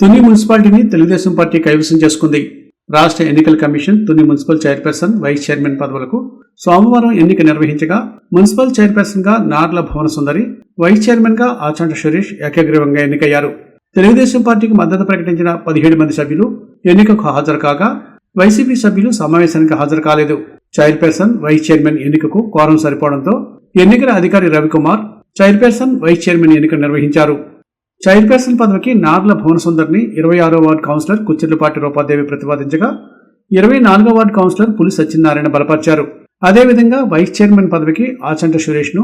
తుని మున్సిపాలిటీని తెలుగుదేశం పార్టీ కైవసం చేసుకుంది. రాష్ట్ర ఎన్నికల commission Tuni municipal chairperson vice chairman పదవులకు సోమవారం ఎన్నిక నిర్వహించగా మున్సిపల్ చైర్పర్సన్గా నార్ల భువన సుందరి వైస్ చైర్మన్గా ఆచంట సురేష్ ఏకగ్రీవంగా ఎన్నికయ్యారు. తెలుగుదేశం పార్టీకి మద్దతు ప్రకటించిన పదిహేడు మంది సభ్యులు ఎన్నికకు హాజరు కాగా వైసీపీ సభ్యులు సమావేశానికి హాజరు కాలేదు. చైర్పర్సన్ వైస్ చైర్మన్ ఎన్నికకు కోరం సరిపోవడంతో ఎన్నికల అధికారి రవికుమార్ చైర్పర్సన్ వైస్ చైర్మన్ ఎన్నిక నిర్వహించారు. చైర్పర్సన్ పదవికి నార్ల భువనసుందర్ని ఇరవై ఆరో వార్డు కౌన్సిలర్ కుచ్చిర్లపాటి రూపాదేవి ప్రతిపాదించగా ఇరవై నాలుగో వార్డు కౌన్సిలర్ పులి సత్యనారాయణ బలపరిచారు. అదేవిధంగా వైస్ చైర్మన్ పదవికి ఆచంట సురేష్ను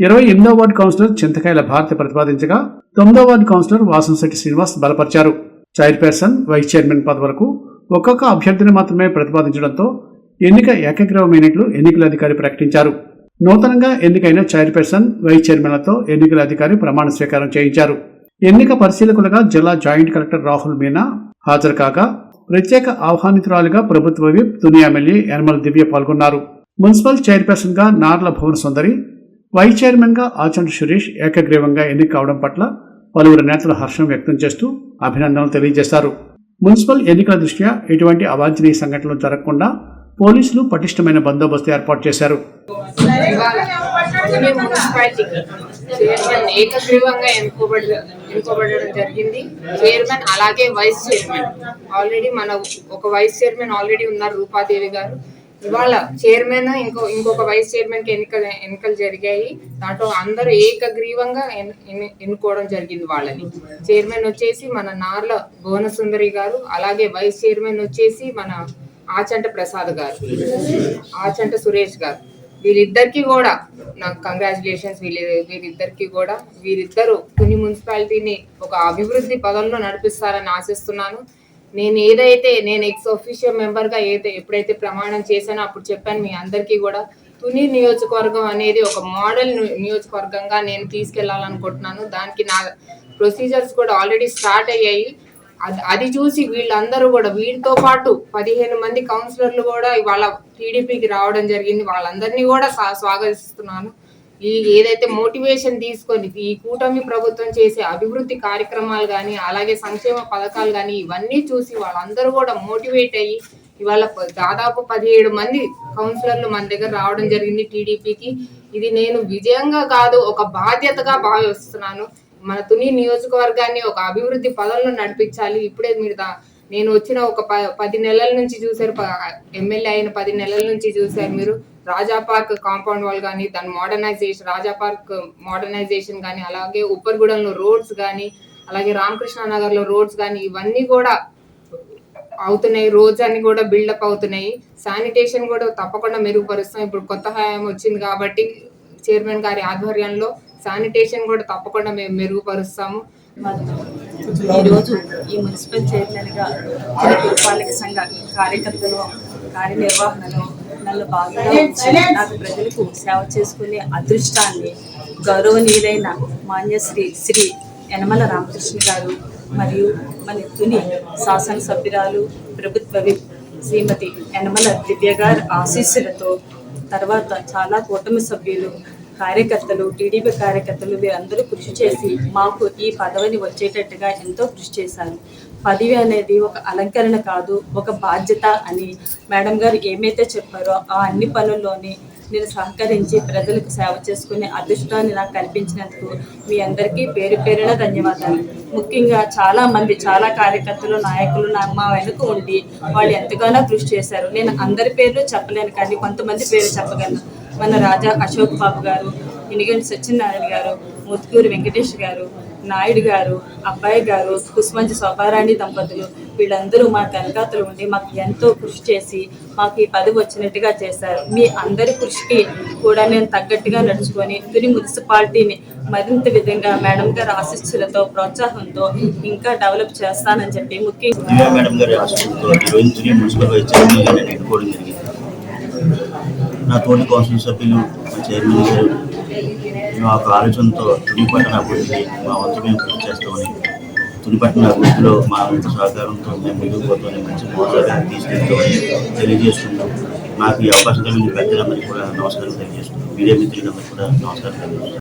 ఇరవై ఎనిమిదో వార్డు కౌన్సిలర్ చింతకాయల భారతి ప్రతిపాదించగా తొమ్మిదో వార్డు కౌన్సిలర్ వాసంశెట్టి శ్రీనివాస్ బలపరిచారు. చైర్పర్సన్ వైస్ చైర్మన్ పదవులకు ఒక్కొక్క అభ్యర్థిని మాత్రమే ప్రతిపాదించడంతో ఎన్నిక ఏకగ్రీవమైనట్లు ఎన్నికల అధికారి ప్రకటించారు. నూతనంగా ఎన్నికైన చైర్పర్సన్ వైస్ చైర్మన్లతో ఎన్నికల అధికారి ప్రమాణ స్వీకారం చేయించారు. ఎన్నిక పరిశీలకులుగా జిల్లా జాయింట్ కలెక్టర్ రాహుల్ మీనా హాజరు కాగా ప్రత్యేక ఆహ్వానితురాలుగా ప్రభుత్వ విప్ దునియా ఎమ్మెల్యే యనమల దివ్య పాల్గొన్నారు. మున్సిపల్ చైర్పర్సన్గా నార్ల భువన సుందరి వైస్ చైర్మన్గా ఆచంట సురేష్ ఏకగ్రీవంగా ఎన్నిక కావడం పట్ల పలువురు నేతలు హర్షం వ్యక్తం చేస్తూ అభినందనలు తెలియజేశారు. మున్సిపల్ ఎన్నికల దృష్ట్యా ఎటువంటి అవాంఛనీయ సంఘటనలు జరగకుండా పోలీసులు పటిష్టమైన బందోబస్తు ఏర్పాటు చేశారు. మున్సిపాలిటీకి. ఏకగ్రీవంగా ఎన్నుకోబడి ఎన్నుకోబడడం జరిగింది. చైర్మన్ అలాగే వైస్ చైర్మన్. ఆల్రెడీ మన ఒక వైస్ చైర్మన్ ఆల్రెడీ ఉన్నారు రూపాదేవి గారు. ఇవాళ చైర్మన్ ఇంకో ఇంకొక వైస్ చైర్మన్కి ఎన్నికలు ఎన్నికలు జరిగాయి. దాంట్లో అందరూ ఏకగ్రీవంగా ఎన్- ఎన్నుకోవడం జరిగింది వాళ్ళని. చైర్మన్ వచ్చేసి మన నార్ల భువనసుందరి గారు అలాగే వైస్ చైర్మన్ వచ్చేసి మన ఆచంట ప్రసాద్ గారు. ఆచంట సురేష్ గారు. వీరిద్దరికి కూడా నాకు కంగ్రాచులేషన్స్ వీళ్ళ వీరిద్దరికి కూడా వీరిద్దరు కొన్ని మున్సిపాలిటీని ఒక అభివృద్ధి పదంలో నడిపిస్తారని ఆశిస్తున్నాను. నేను ఏదైతే నేను ఎక్స్ ఒఫీషియల్ మెంబర్గా ఏదైతే ఎప్పుడైతే ప్రమాణం చేశానో అప్పుడు చెప్పాను మీ అందరికీ కూడా తుని నియోజకవర్గం అనేది ఒక మోడల్ నియోజకవర్గంగా నేను తీసుకెళ్ళాలనుకుంటున్నాను. దానికి నా ప్రొసీజర్స్ కూడా ఆల్రెడీ స్టార్ట్ అయ్యాయి. అది అది చూసి వీళ్ళందరూ కూడా వీళ్ళతో పాటు పదిహేను మంది కౌన్సిలర్లు కూడా ఇవాళ టీడీపీకి రావడం జరిగింది. వాళ్ళందరినీ కూడా స్వాగతిస్తున్నాను. ఈ ఏదైతే మోటివేషన్ తీసుకొని ఈ కూటమి ప్రభుత్వం చేసే అభివృద్ధి కార్యక్రమాలు కానీ అలాగే సంక్షేమ పథకాలు కానీ ఇవన్నీ చూసి వాళ్ళందరూ కూడా మోటివేట్ అయ్యి ఇవాళ దాదాపు పదిహేడు మంది కౌన్సిలర్లు మన దగ్గర రావడం జరిగింది టీడీపీకి. ఇది నేను విజయంగా కాదు ఒక బాధ్యతగా భావిస్తున్నాను. మన తుని నియోజకవర్గాన్ని ఒక అభివృద్ధి పదంలో నడిపించాలి. ఇప్పుడే మీరు నేను వచ్చిన ఒక ప- పది నెలల నుంచి చూసారు ఎమ్మెల్యే అయిన పది నెలల నుంచి చూసారు మీరు. రాజా పార్క్ కాంపౌండ్ వాల్ కానీ దాని మోడర్నైజేషన్ రాజా పార్క్ మోడర్నైజేషన్ కానీ అలాగే ఉప్పర్గూడెంలో రోడ్స్ కానీ అలాగే రామకృష్ణ నగర్లో రోడ్స్ కానీ ఇవన్నీ కూడా అవుతున్నాయి. రోడ్స్ అన్ని కూడా బిల్డప్ అవుతున్నాయి. శానిటేషన్ కూడా తప్పకుండా మెరుగుపరుస్తాం. ఇప్పుడు కొత్త హయాం వచ్చింది కాబట్టి చైర్మన్ గారి ఆధ్వర్యంలో శానిటేషన్ కూడా తప్పకుండా మేము మెరుగుపరుస్తాము. ఈరోజు ఈ మున్సిపల్ చైర్మన్గా తిరుపతి పురపాలక సంఘ కార్యకర్తలు కార్యనిర్వహణలో నన్ను బాగా ఉంచి నాకు ప్రజలకు సేవ చేసుకునే అదృష్టాన్ని గౌరవనీయులైన మాన్యశ్రీ శ్రీ యనమల రామకృష్ణ గారు మరియు మన తుని శాసనసభ్యురాలు ప్రభుత్వ విప్ శ్రీమతి యనమల దివ్య గారి ఆశీస్సులతో తర్వాత చాలా కూటమి సభ్యులు కార్యకర్తలు టీడీపీ కార్యకర్తలు వీరందరూ కృషి చేసి మాకు ఈ పదవిని వచ్చేటట్టుగా ఎంతో కృషి చేశారు. పదవి అనేది ఒక అలంకరణ కాదు ఒక బాధ్యత అని మేడం గారు ఏమైతే చెప్పారో ఆ అన్ని పనుల్లోని నేను సహకరించి ప్రజలకు సేవ చేసుకునే అదృష్టాన్ని నాకు కల్పించినందుకు మీ అందరికీ పేరు పేరున ధన్యవాదాలు. ముఖ్యంగా చాలా మంది చాలా కార్యకర్తలు నాయకులు నా మా వెనుక ఉండి వాళ్ళు ఎంతగానో కృషి చేశారు. నేను అందరి పేర్లు చెప్పలేను కానీ కొంతమంది పేరు చెప్పగలను. మన రాజా అశోక్ బాబు గారు ఇనిగంటి సత్యనారాయణ గారు ముత్కూరు వెంకటేష్ గారు నాయుడు గారు అబ్బాయి గారు కుస్మంచి శోభారాణి దంపతులు వీళ్ళందరూ మా వెనకాతలు ఉండి మాకు ఎంతో కృషి చేసి మాకు ఈ పదవి వచ్చినట్టుగా చేశారు. మీ అందరి కృషికి కూడా నేను తగ్గట్టుగా నడుచుకొని తుని మున్సిపాలిటీని మరింత విధంగా మేడం గారి ఆశిస్సులతో ప్రోత్సాహంతో ఇంకా డెవలప్ చేస్తానని చెప్పి ముఖ్యంగా మేడం గారి నా తోటి కౌన్సిల్ సభ్యులు చైర్మన్ గారు మేము ఒక ఆలోచనతో తుని అభివృద్ధి మా వంతు మేము కృషి చేస్తామని తుని అభివృద్ధిలో మా వంతు సహకారంతో మేము ముందుకు పోతామని మంచి మోసాలను తీసుకెళ్తామని తెలియజేస్తున్నాం. మాకు ఈ అవకాశం కలిగిన పెద్దలందరికీ కూడా నమస్కారం తెలియజేస్తున్నాం. మీడియా మిత్రులందరికీ కూడా నమస్కారం తెలియజేస్తున్నాం.